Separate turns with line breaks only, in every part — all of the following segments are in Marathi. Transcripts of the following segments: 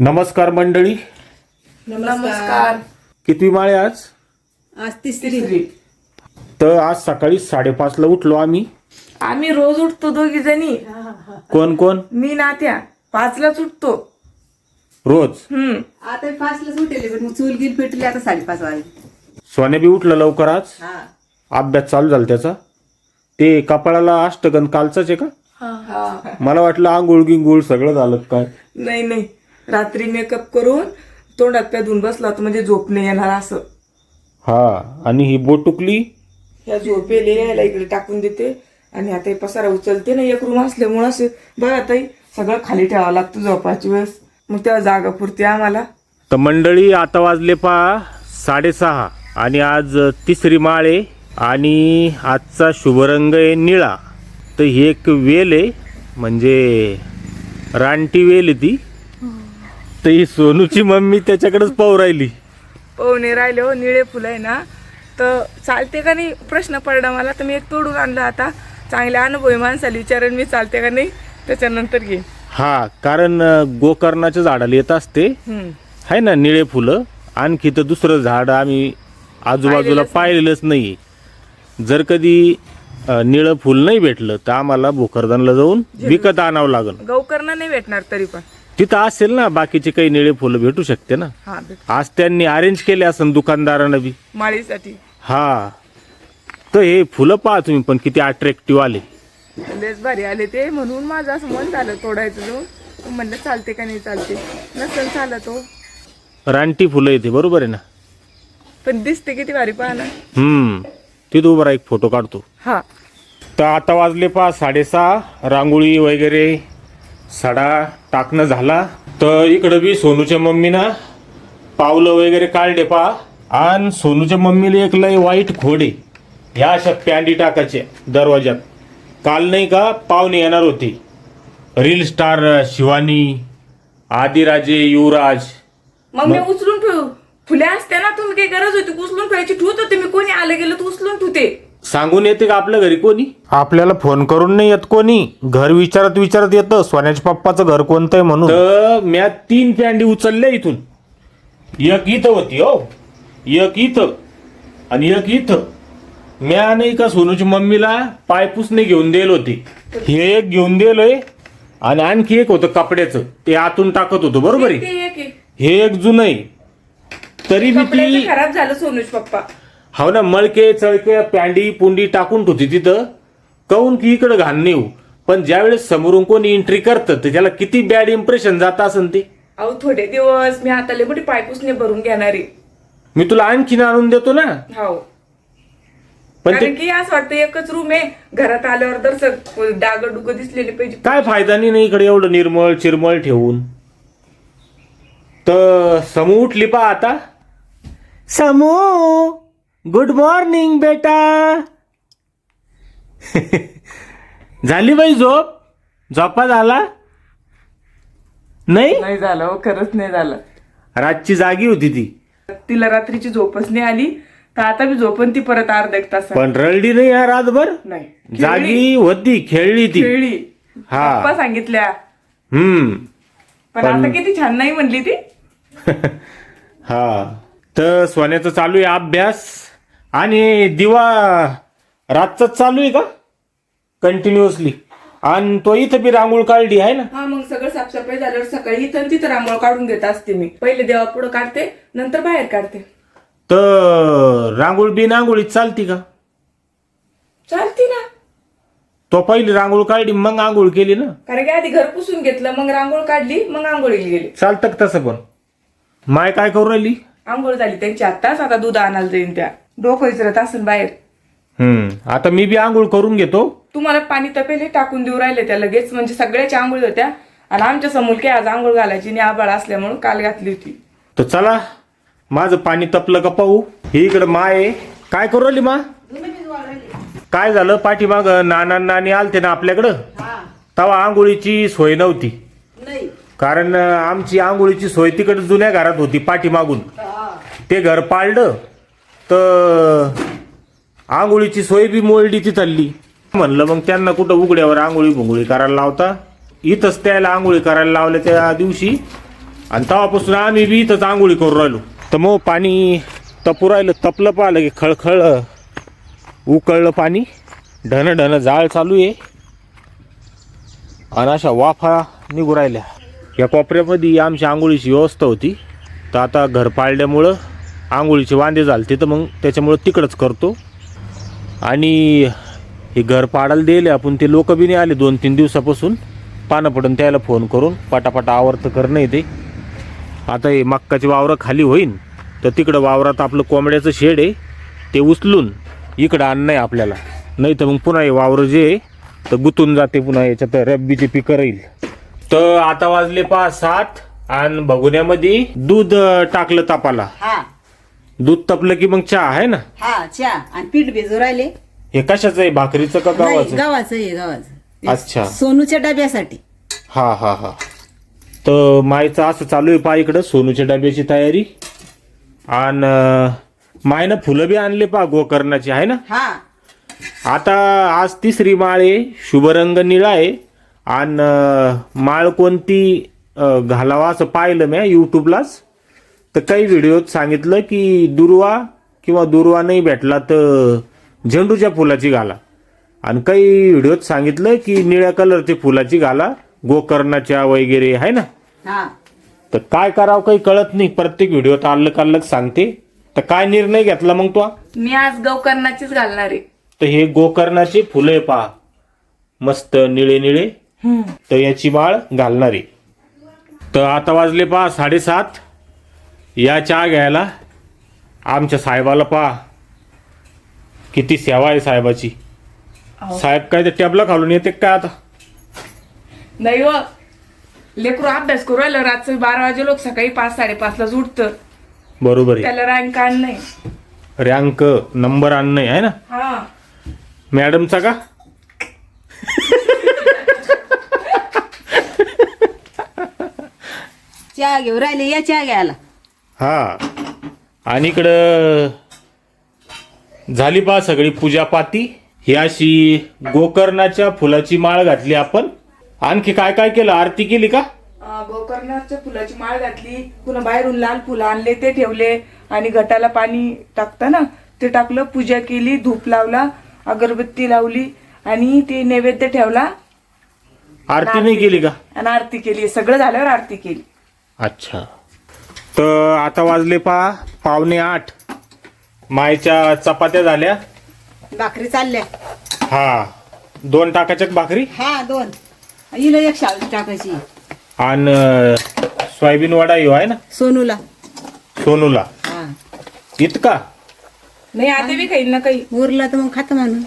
नमस्कार मंडळी.
नमस्कार.
कितवी माळे आज?
आज तिसरी.
तर आज सकाळी साडेपाचला उठलो आम्ही.
आम्ही रोज उठतो दोघी जणी.
कोण कोण?
मी नात्या. पाचलाच उठतो.
रोज?
हम्म.
आता सुटेले पण मग चूल गिल पेटली आता साडेपाच वाजले.
सोन्या बी उठलं लवकर आज?
हा.
अभ्यास चालू झाला त्याचा? ते कपाळाला अष्टगन कालचाच आहे का?
हा.
मला वाटलं आंघोळ गिंगोळ सगळं झालं काय?
नाही नाही. रात्री मेकअप करून तोंडात धुवून बसला होता म्हणजे झोप नाही येणार असं.
हा आणि ही बोट टुकली
ह्या झोपेले यायला इकडे टाकून देते. आणि आता हे पसारा उचलते ना एक रूम असल्यामुळं असं बघा ताई सगळं खाली ठेवावं लागतं झोपाची वेळेस. मग तेव्हा जागा पुरते आम्हाला.
तर मंडळी आता वाजले पा साडेसहा आणि आज तिसरी माळ आहे आणि आजचा शुभरंग आहे निळा. तर ही एक वेल आहे म्हणजे रानटी वेल आहे ती. तर ही सोनूची मम्मी त्याच्याकडेच पाहू राहिली.
पोहणे राहिले हो निळे फुलं आहे ना. तर चालते का नाही? प्रश्न पडला मला तर मी एक तोडून आणलं आता. चांगल्या अनुभवी माणसाला विचारेन मी चालते का नाही? त्याच्यानंतर घे.
हा कारण अं, गोकर्णाच्या झाडाला येत असते.
हम्म.
आहे ना निळे फुलं. आणखी तर दुसरं झाड आम्ही आजूबाजूला पाहिलेलंच नाही. जर कधी अं, निळं फुल नाही भेटलं तर आम्हाला भोकरदनला जाऊन विकत आणावं लागेल.
गौकर्ण नाही भेटणार तरी पण.
तिथं असेल ना बाकीचे काही निळे फुलं भेटू शकते ना.
हा भेट
आज त्यांनी अरेंज केले असेल दुकानदारानं बी.
माळीसाठी.
हा. तर हे फुलं पहा तुम्ही पण किती अट्रॅक्टिव्ह आले.
लेस भारी आले ते. म्हणून माझं असं मन झालं तोडायचं जाऊन. म्हणलं चालते का नाही चालते. नसेल चालत हो.
रानटी फुलं येते बरोबर आहे ना?
पण दिसते किती भारी पहा ना.
हम्म. तिथं उभा राहा, एक फोटो काढतो.
हा.
तर आता वाजले पा साडेसहा. रांगोळी वगैरे सडा टाकणं झाला. तर इकडं बी सोनूच्या मम्मीनं पावलं वगैरे काढले पा आणि सोनूच्या मम्मीला एक लय वाईट खोडे. ह्या अशा पॅन्डी टाकायचे दरवाज्यात. काल नाही का पाहुणे येणार होते. Reel star Shivani Adiraje Yuvraj.
मग मी उचलून ठेवू. फुले असते ना तुम्ही काही गरज होती उचलून ठेवायची ठेवत होते. मी कोणी आलं गेलं तर उचलून ठेवते.
सांगून येते का आपल्या घरी कोणी? आपल्याला फोन करून नाही येत कोणी. घर विचारत विचारत येतं. सोन्याच्या पप्पाचं घर कोणतं आहे म्हणून. तर म्या तीन पॅन्डी उचलल्या इथून. एक इथं होती हो. एक इथं आणि एक इथं. म्या नाही का सोनूची मम्मीला पायपुसणे घेऊन दिल होती. हे एक घेऊन दिलोय आणि आणखी एक होतं कपड्याचं. ते आतून टाकत होतो बरोबर आहे. हे एक जुनं आहे. तरी
कपड्याचं
ती
खराब झालं सोनूज पप्पा.
हो ना मळके चळके पॅन्डी पुंडी टाकून ठेवते तिथं. काऊन की इकडं घाण नाही येऊ पण ज्यावेळेस समोरून कोणी एंट्री करतं तर त्याला किती बॅड इम्प्रेशन जात असेल ते.
अहो थोडे दिवस मी आता लय मोठी पायपुसणे भरून घेणार आहे.
मी तुला आणखीन आणून देतो ना.
हो
पण ते
कारण की असं वाटतं एकच रूम आहे. घरात आल्यावर तर डाग डुग दिसलेले पाहिजे.
काय फायदा नाही ना इकडे एवढं निर्मळ चिरमळ ठेवून. तर समू उठली पा आता. समू गुड मॉर्निंग बेटा. झाली बाई झोप? झोपा झाला? नाही?
नाही झालं हो, खरंच नाही झालं.
रातची जागी होती ती.
तिला रात्रीची झोपच नाही आली तर आता मी झोपन ती परत अर्धा एक तास
पण रडली नाही या रातभर?
नाही.
जागी होती खेळली ती.
खेळली.
हा.
सांगितल्या.
हम्म.
पण आता किती छान नाही म्हणली ती.
हा. तर सोन्याचा चालू आहे अभ्यास. आणि दिवा रातचाच चालू आहे का? कंटिन्युअसली आणि तो इथं बी रांगोळ काढली आहे ना?
हा मग सगळं साफसफाई झाल्यावर सकाळी इथं तिथं रांगोळ काढून घेत असते मी. पहिले देवा पुढं काढते नंतर बाहेर काढते.
तर रांगोळ बिन आंघोळीत चालती का?
चालती ना.
तो पहिली रांगोळ काढली मग आंघोळ केली ना?
कारण की आधी घर पुसून घेतलं मग रांगोळ काढली मग आंघोळीला गेली
चालतं का तसं पण? माय काय करू राहिली?
आंघोळ झाली त्यांची आत्ताच आता दूध आणायला जाईन त्या. डोकं विचारत असेल बाहेर.
हम्म. आता मी बी आंघोळ करून घेतो.
तुम्हाला पाणी तपेले टाकून देऊ राहिले त्या लगेच म्हणजे सगळ्याच्या आंघोळी होत्या. आणि आमच्यासमोर काय आज आंघोळ घालायची आणि आबाळ असल्यामुळे काल घातली होती.
तर चला माझं पाणी तपलं का पाहू. ही इकडं माय आहे. काय करू राहिली मा? काय झालं? पाठीमाग नाना नानी आलते ना आपल्याकडं? तेव्हा आंघोळीची सोय नव्हती. कारण अं, आमची आंघोळीची सोय तिकडे जुन्या घरात होती पाठीमागून. ते घर पाळलं. तर आंघोळीची सोय बी मोळली ती चालली. म्हणलं मग त्यांना कुठं उघड्यावर आंघोळी भुंगोळी करायला लावता? इथंच त्याला आंघोळी करायला लावल्या त्या दिवशी आणि तेव्हापासून आम्ही बी इथंच आंघोळी करू राहिलो. तर मग पाणी तपू राहिलं तपलं पाहिलं की खळखळ उकळलं पाणी. ढन ढन जाळ चालू आहे. आणि अशा वाफा निघू राहिल्या. या कोपऱ्यामध्ये आमची आंघोळीची व्यवस्था होती. तर आता घर पाळल्यामुळं आंघोळीचे वांदे झाले तर मग त्याच्यामुळं तिकडंच करतो. आणि हे घर पाडायला दिले आपण ते लोक बी नाही आले दोन तीन दिवसापासून. पानं पडून त्याला फोन करून पटापटा आवर्त करणं आहे ते. आता हे मक्काची वावरं खाली होईन तर तिकडं वावरात आपलं कोंबड्याचं शेड आहे ते उचलून इकडं आणणं आहे आपल्याला. नाही तर मग पुन्हा हे वावरं जे आहे तर गुतून जाते पुन्हा याच्यात रब्बीचे पिकं राहील. तर आता वाजले पाच सात आणि भगुन्यामध्ये दूध टाकलं तापाला.
हा.
दूध तपलं की मग चहा आहे ना?
हा चहा. आणि पीठ भिजू राहिले.
हे कशाचं आहे? भाकरीचं का
नाही
गव्हाचं?
गव्हाचं आहे गव्हाचं.
अच्छा.
सोनूच्या डब्यासाठी.
हा हा हा. तर मायचं असं चालू आहे पा इकडं सोनूच्या डब्याची तयारी. आणि मायनं फुलं बी आणले पा गोकर्णाची आहे ना?
हा.
आता आज तिसरी माळ आहे शुभरंग निळा आहे. आणि माळ कोणती अं, घालावा असं पाहिलं मी यूट्यूबलाच तर काही व्हिडिओत सांगितलं की दुर्वा किंवा दुर्वा नाही भेटला तर झेंडूच्या फुलाची घाला आणि काही व्हिडिओत सांगितलं की निळ्या कलरची फुलाची घाला गोकर्णाच्या वगैरे आहे ना?
हा.
तर काय करावं काही कळत नाही. प्रत्येक व्हिडिओत अल्लक अल्लक सांगते. तर काय निर्णय घेतला मग तो?
मी आज गौकर्णाचीच घालणार आहे.
तर हे गोकर्णाचे फुले पहा. मस्त निळे निळे. तर याची माळ घालणारी तर आता वाजले पहा साडेसात. या चहा घ्यायला आमच्या साहेबाला पहा. किती सेवा आहे साहेबाची. साहेब काय ते टॅबला घालून येते काय आता?
नाही व लेकरू अभ्यास करू राहिलं रात्री बारा वाजे लोक सकाळी पाच साडेपाच ला उठतं
बरोबर आहे.
त्याला रँक आण नाही.
रँक नंबर आणणं आहे ना?
हा.
मॅडमचा का?
चहा घेऊ राहिले या चहा घ्यायला.
हा. आणि इकडं झाली पा सगळी पूजापाती ही अशी गोकर्णाच्या फुलाची माळ घातली आपण. आणखी काय काय केलं? आरती केली का?
अं, गोकर्णाच्या फुलाची माळ घातली. पुन्हा बाहेरून लाल फुलं आणले ते ठेवले. आणि घटाला पाणी टाकतं ना ते टाकलं पूजा केली धूप लावला अगरबत्ती लावली. आणि ते नैवेद्य ठेवला.
आरती नाही केली का?
आणि आरती केली. सगळं झाल्यावर आरती केली.
अच्छा. तर आता वाजले पा पावणे आठ. मायच्या चपात्या झाल्या.
भाकरी चालल्या.
हा. दोन टाकाच्या भाकरी?
हा दोन. हिला एक शाळी टाकायची.
आणि सोयाबीन वडा येऊ आहे ना?
सोनूला.
सोनूला.
हा.
इतका?
नाही आता बी खाईन ना काही.
उरला तर मग खात म्हणून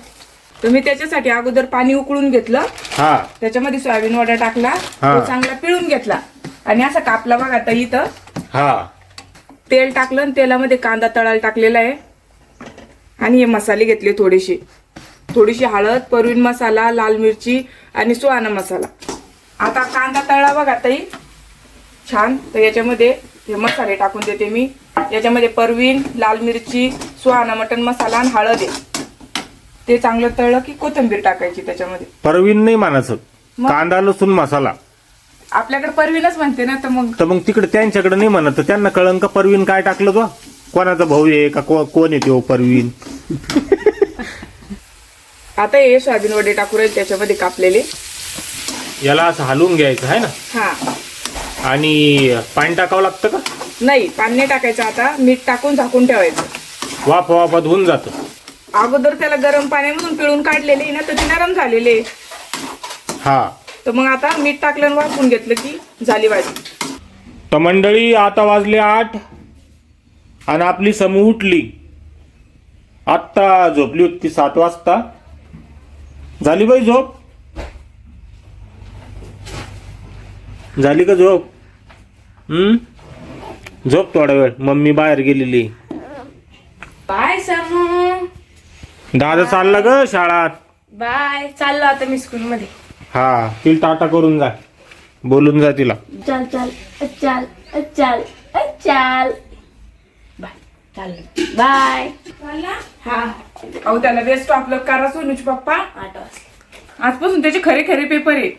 तर मी त्याच्यासाठी अगोदर पाणी उकळून घेतलं.
हा.
त्याच्यामध्ये सोयाबीन वडा टाकला.
हा.
तो चांगला पिळून घेतला. आणि असा कापला बघ आता इथं.
हा.
तेल टाकलं आणि तेलामध्ये कांदा तळायला टाकलेला आहे. आणि हे मसाले घेतले थोडेसे. थोडीशी हळद परवीन मसाला लाल मिरची आणि सुहाना मसाला. आता कांदा तळला बघा ताई. छान. तर याच्यामध्ये हे मसाले टाकून देते मी. याच्यामध्ये परवीन लाल मिरची सुहाना मटन मसाला आणि हळद आहे. ते चांगलं तळलं की कोथिंबीर टाकायची त्याच्यामध्ये.
परवीन नाही मानायचं. कांदा लसूण मसाला.
आपल्याकडे परवीनच म्हणते ना तर मग
तर मग तिकडे त्यांच्याकडे नाही म्हणत. तर त्यांना कळंन का परवीन काय टाकलं तो कोणाचा भाऊ आहे का? को- कोण आहे तो परवीन?
आता हे सोयाबीन वडे टाकू राहील त्याच्यामध्ये कापलेले.
याला असं हलवून घ्यायचं आहे ना?
हा.
आणि पाणी टाकावं लागतं का?
नाही पाणी नाही टाकायचं आता. मीठ टाकून झाकून ठेवायचं.
वाफ वाफात होऊन जातं.
अगोदर त्याला गरम पाण्यामधून पिळून काढलेले ना तर ते नरम झालेले.
हा.
तर मग आता मीठ टाकलं आणि वाफून घेतलं की झाली भाजी.
तर मंडळी आता वाजले आठ आणि आपली समूह उठली. आत्ता झोपली होती सात वाजता. झाली बाई झोप? झाली का झोप? हम्म? झोप थोडा वेळ. मम्मी बाहेर गेलेली.
बाय समू
दादा चालला ग शाळात.
बाय. चाललो आता मी स्कूल मध्ये.
हा तिला टाटा करून जा. बोलून जा तिला.
चल चल चल चल चल.
बाय चाललो
बाय.
हा. अहो त्याला बेस्ट आपलं करा सोनूच पप्पा.
आठ वाजता
आजपासून त्याचे खरे खरे पेपर आहे.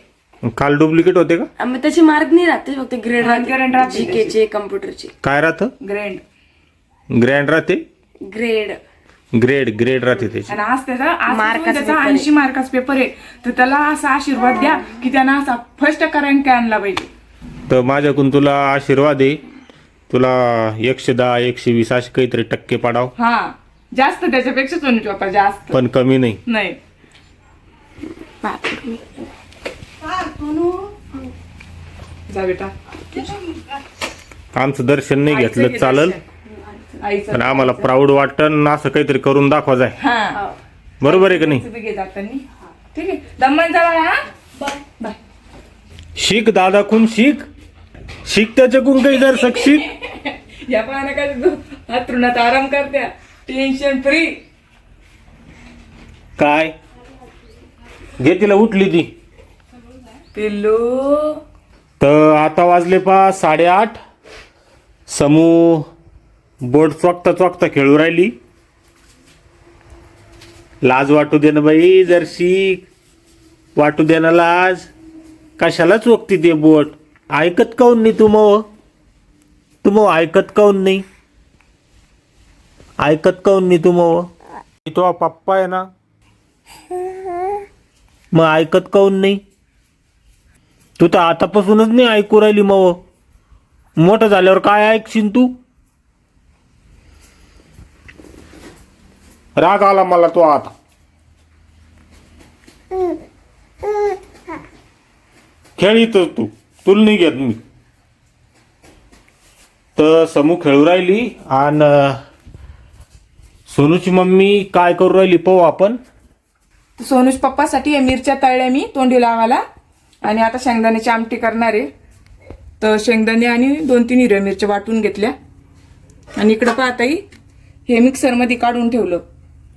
काल डुप्लिकेट होते का?
मग त्याचे मार्क नाही राहते फक्त ग्रेड
हा, grade राहते.
जीकेचे कम्प्युटरचे
काय राहतं?
ग्रँड
ग्रँड राहते?
ग्रेड
ग्रेड ग्रेड राहते त्याची.
आणि आज त्याचा आज
मार्काचा
त्याचा
पेपर आहे.
ऐंशी मार्काचा पेपर आहे. तर त्याला असा आशीर्वाद द्या की त्यानं असा फर्स्ट रँक आणला पाहिजे.
तर माझ्याकडून तुला आशीर्वाद आहे. तुला एकशे दहा एकशे वीस असे काहीतरी टक्के पाडाव.
हा. जास्त त्याच्यापेक्षा सोनूची बाप्पा जास्त.
पण कमी नाही.
नाही.
बापरे.
जा बेटा.
आमचं दर्शन नाही
आईचं
घेतलं
हे
चालल.
दर्शन. आईचं
पण आम्हाला प्राऊड वाटतं असं काहीतरी करून दाखवा जाय.
हा.
बरोबर आहे का नाही?
तुम्ही घे जातानी. ठीक आहे. दमन जवळ हा. बाय.
शिक दादा कुण शिक. शिक त्याच्याकडून काही जर सक शिक
या पाहण्या काय हातरुणात आराम करत्या. टेन्शन फ्री
काय? घे तिला उठली ती.
पिल्लू.
तर आता वाजले पा साडेआठ. समूह बोट चोकता चोकता खेळू राहिली. लाज वाटू दे ना बाई जर शिक वाटू दे ना लाज. कशाला चोकती ते बोट? ऐकत काऊन नाही तू मग तू मग ऐकत काऊन नाही? ऐकत काऊन नाही तू मग तो पप्पा आहे ना. मग ऐकत काऊन नाही? तू तर आतापासूनच नाही ऐकू राहिली मग मोठं झाल्यावर काय ऐकशील तू? राग आला मला तो आता. खेळ तू. तुला नाही घेत मी. तर समू खेळू राहिली आणि सोनूची मम्मी काय करू राहिली पाहू आपण.
सोनूच पप्पासाठी या मिरच्या तळल्या मी तोंडी लावायला. आणि आता शेंगदाण्याची आमटी करणार आहे. तर शेंगदाणे आणि दोन तीन हिरव्या मिरच्या वाटून घेतल्या. आणि इकडं पाहताही हे मिक्सरमध्ये काढून ठेवलं.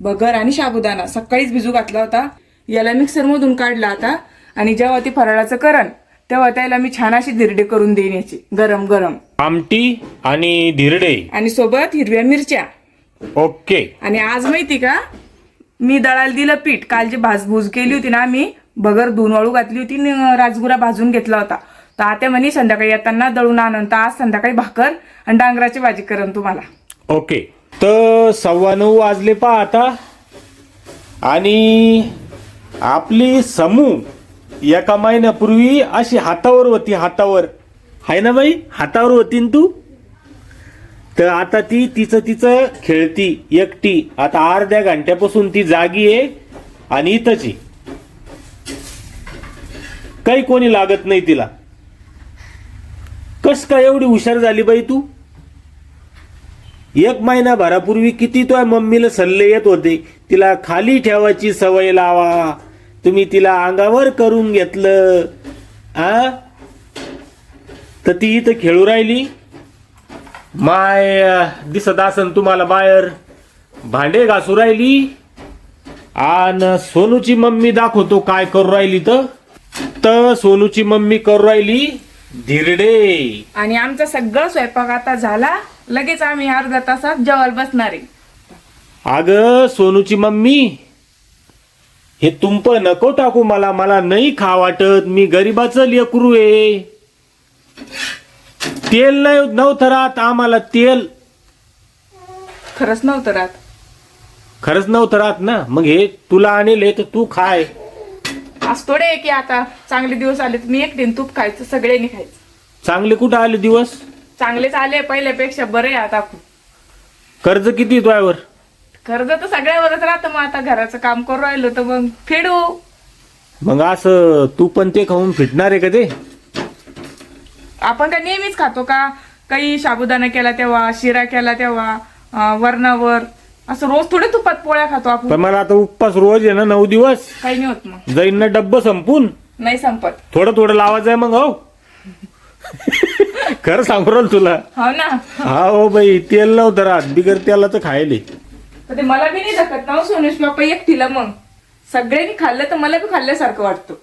बगर आणि साबुदाणा सकाळीच भिजू घातला होता. याला मिक्सरमधून काढला आता. आणि जेव्हा ते फराळाचं करण तेव्हा त्याला मी छान अशी धिरडे करून देईन याची. गरम गरम.
आमटी आणि धिरडे. आणि
सोबत हिरव्या मिरच्या.
ओके.
आणि आज माहिती का? मी दळायला दिलं पीठ. काल जी भाजभूज केली होती ना आम्ही बगर धुवून वाळू घातली होती आणि राजगुरा भाजून घेतला होता. तर आता म्हणे संध्याकाळी येताना दळून आणून तर आज संध्याकाळी भाकर आणि डांगराची भाजी करण तुम्हाला.
ओके. तर सव्वा नऊ वाजले पा आता. आणि आपली समूह एका महिन्यापूर्वी अशी हातावर होती हातावर. आहे ना बाई? हातावर होती तू? तर आता ती तिचं तिचं खेळती एकटी. आता अर्ध्या घंट्यापासून ती जागी आहे आणि इथंची काही कोणी लागत नाही तिला. कस काय एवढी हुशार झाली बाई तू? एक महिनाभरापूर्वी किती तो मम्मीला सल्ले येत होते. तिला खाली ठेवायची सवय लावा. तुम्ही तिला अंगावर करून घेतलं. आ? तर ती इथं खेळू राहिली. माय दिसत असन तुम्हाला बाहेर. भांडे घासू राहिली. आणि सोनूची मम्मी दाखवतो काय करू राहिली तर. तर सोनूची मम्मी करू राहिली. धिरडे.
आणि आमचा सगळं स्वयंपाक आता झाला. लगेच आम्ही अर्ध्या तासात जेवायला बसणार आहे.
अग सोनूची मम्मी हे तुंप नको टाकू मला. मला नाही खा वाटत. मी गरीबाचं लेकरू आहे. तेल नाही नव्हतं राहत आम्हाला तेल.
खरंच नव्हतं राहत.
खरंच नव्हतं राहत ना. मग हे तुला आणेल हे तर तू खाय.
आज थोडे आहे की आता. चांगले दिवस आले तर मी एकटीन तूप खायचं सगळ्यांनी खायचं.
चांगले कुठं आले दिवस?
चांगलेच आले पहिल्यापेक्षा बरे आहे आता. खूप
कर्ज किती तुझ्यावर?
कर्ज तर सगळ्यावरच राहतं मग आता. घराचं काम करू राहिलो तर मग फेडू.
मग असं तू पण ते खाऊन फिटणार आहे का ते?
आपण काय नेहमीच खातो का? काही साबुदाणा केला तेव्हा शिरा केला तेव्हा अं, वरणावर. असं रोज थोडे तुपात पोळ्या खातो आपण.
पण मला आता उपवास रोज आहे ना नऊ दिवस.
काही नाही होत मग.
जाईन ना डब्ब संपून.
नाही संपत.
थोडं थोडं लावायचं आहे मग हो. खरं सांगू राहिलो तुला.
हो ना.
हा हो बाई तेल नव्हतं राहत. बिगर तेलाचं खायले.
तर ते मला बी नाही धकत ना हो सोनेश बाप्पा एकटीला मग. सगळ्यांनी खाल्लं तर मला बी खाल्ल्यासारखं वाटतं.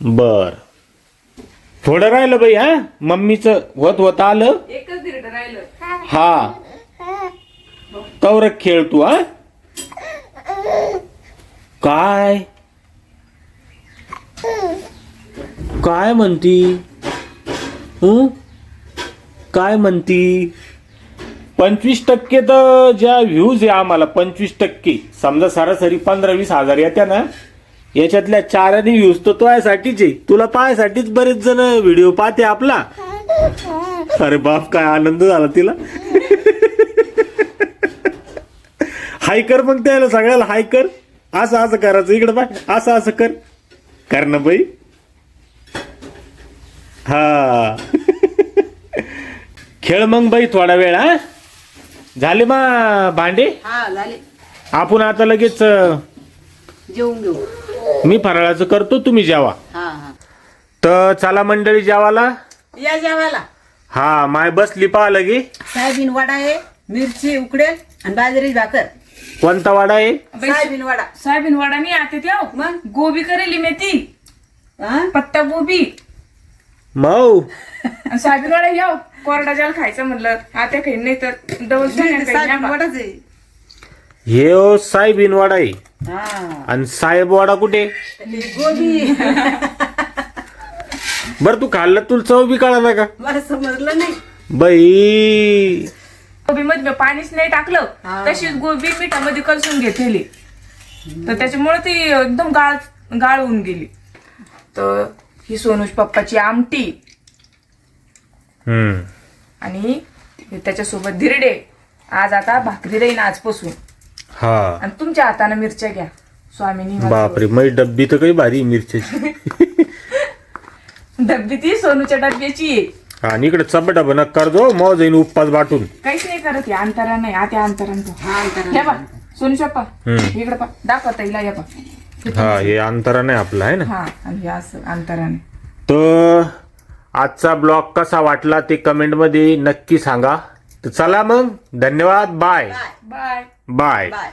बर. थोडं राहिलं बाई हा? मम्मीचं होत होत आलं.
एकच दिरड राहिलं.
हा. तवरक खेळ तू हा? काय? काय म्हणती? हं? काय म्हणती? पंचवीस टक्के तर ज्या व्ह्यूज आहे आम्हाला पंचवीस टक्के. समजा सरासरी पंधरा वीस हजार येत्या ना याच्यातल्या चाराने व्ह्यूज तर तो यासाठीच आहे. तुला पाहायसाठीच बरेच जण व्हिडिओ पाहते आपला. अरे बाप काय आनंद झाला तिला. हाय कर मग त्याला सगळ्याला हाय कर असं असं करायचं. इकडं पाय असं असं कर. कर ना बाई. हा. खेळ मग बाई थोडा वेळ हा? झाले मा भांडे?
हा झाले.
आपण आता लगेच अं,
जेवून घेऊ.
मी फराळाचं करतो तुम्ही जेवा.
हा हा.
तर चला मंडळी जेवाला
या जेवायला.
हा माय बसली पहा लगे.
सोयाबीन वडा आहे मिरची उकडेल आणि बाजरी भाकर.
कोणता वाडा आहे?
सोयाबीन वडा.
सोयाबीन वडा नाही आता त्या
मग?
गोबी करेली मेथी.
हा?
पत्ता गोबी
मऊ.
आणि सोयाबीन वडा कोरडा जाल खायचं म्हणलं आता काही नाही तर
वडाच आहे.
हे ओ साहेबीन वाडा आहे.
हा.
आणि साहेब वाडा कुठे?
आणि गोबी.
बरं तू खाल्लं तुला चव बी कळाला का?
मला समजलं नाही.
बाई.
गोबी मध्ये पाणीच नाही टाकलं
हा.
तशीच गोबी मिठामध्ये कलसून घेतलेली. तर त्याच्यामुळे ती एकदम गाळ गाळ होऊन गेली. तर ही सोनूज पप्पाची आमटी. आणि त्याच्यासोबत धिरडे. आज आता भाकरी राहीन आजपासून.
हा.
आणि तुमच्या हाताने मिरच्या घ्या. स्वामीनी
बापरे मै डब्बी तर काही भारी मिरच्याची.
डब्बी ती सोनूच्या डब्याची
आणि इकडे चपटा बनक कर जो मग जाईन उपवास बाटून.
काहीच नाही करत या अंतरा नाही आता अंतरांचं
हा
हे बा सोनू
हम्म.
इकडे पा दाखवता येईल या पा
हा हे अंतरा नाही आपला आहे ना?
हा आणि हे असं अंतराने
तर आजचा ब्लॉग कसा वाटला ते कमेंटमध्ये नक्की सांगा. तर चला मग धन्यवाद bye.
Bye.
Bye.
Bye.
Bye.